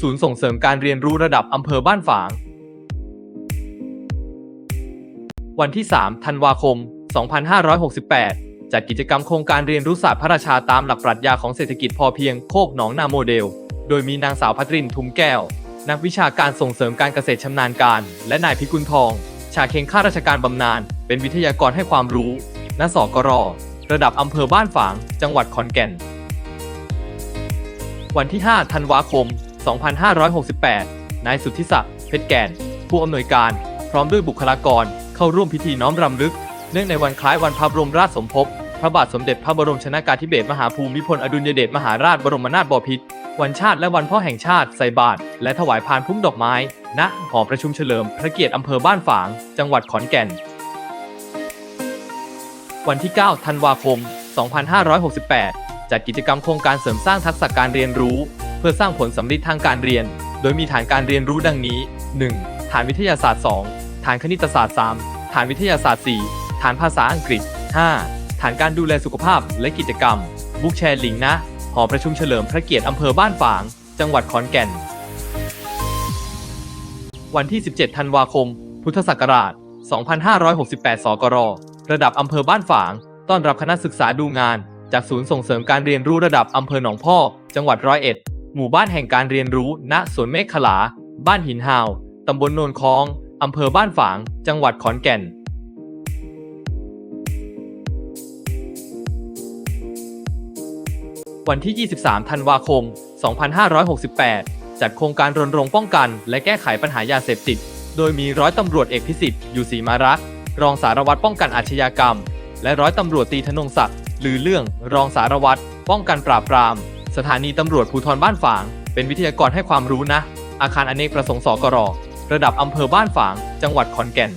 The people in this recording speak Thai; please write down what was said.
ศูนย์ส่งเสริมการเรียนรู้ระดับอำเภอบ้านฝาง วันที่ 3 ธันวาคม 2568 จัดกิจกรรมโครงการเรียนรู้ศาสตร์พระราชาตามหลักปรัชญาของเศรษฐกิจพอเพียงโคกหนองนาโมเดล โดยมีนางสาวพัทรินทุมแก้ว นักวิชาการส่งเสริมการเกษตรชำนาญการ และนายพิกุลทอง ชาเคงข้าราชการบำนาญ เป็นวิทยากรให้ความรู้ณสกรระดับอำเภอบ้านฝาง จังหวัดขอนแก่น วันที่ 5 ธันวาคม 2568 นายสุทธิศักดิ์เพชรแก่น ผู้อำนวยการ พร้อมด้วยบุคลากร เข้าร่วมพิธีน้อมรำลึก เนื่องในวันคล้ายวันพระบรมราชสมภพ พระบาทสมเด็จพระบรมชนากาธิเบศรมหาภูมิพลอดุลยเดชมหาราชบรมนาถบพิตร วันชาติและวันพ่อแห่งชาติใส่บาตรและถวายพานพุ่มดอกไม้ ณ หอประชุมเฉลิม พระเกียรติอำเภอบ้านฝาง จังหวัดขอนแก่น วันที่ 9 ธันวาคม 2568 จัดกิจกรรมโครงการเสริมสร้างทักษะการเรียนรู้ เพื่อสร้างผลสำเร็จทางการเรียน โดยมีฐานการเรียนรู้ดังนี้ 1. ฐานวิทยาศาสตร์ 2 ฐานคณิตศาสตร์ 3 ฐานวิทยาศาสตร์ 4 ฐานภาษาอังกฤษ 5. ฐานการดูแลสุขภาพและกิจกรรม บุ๊กแชร์ลิงนะ หอประชุมเฉลิมพระเกียรติอำเภอบ้านฝาง จังหวัดขอนแก่น วันที่ 17 ธันวาคม พุทธศักราช 2568 สกร ระดับอำเภอบ้านฝาง ต้อนรับคณะศึกษาดูงาน จากศูนย์ส่งเสริมการเรียนรู้ระดับอำเภอหนองพอกจังหวัดร้อยเอ็ด หมู่บ้านแห่งการเรียนรู้ ณ สวนเมฆขลา บ้านหินหาว ตำบลโนนคอง อำเภอบ้านฝาง จังหวัดขอนแก่น วันที่ 23 ธันวาคม 2568 จัดโครงการรณรงค์ป้องกัน และแก้ไขปัญหายาเสพติด โดยมีร้อยตำรวจเอกพิสิทธิ์ อยู่ศรีมารักษ์รองสารวัตรป้องกันอาชญากรรม และร้อยตำรวจตีธนงศักดิ์ ลือเรื่อง รองสารวัตร ป้องกันปราบปราม สถานีตำรวจภูธรบ้านฝาง เป็นวิทยากรให้ความรู้นะ อาคารอเนกประสงค์สกรระดับอำเภอบ้านฝาง จังหวัดขอนแก่น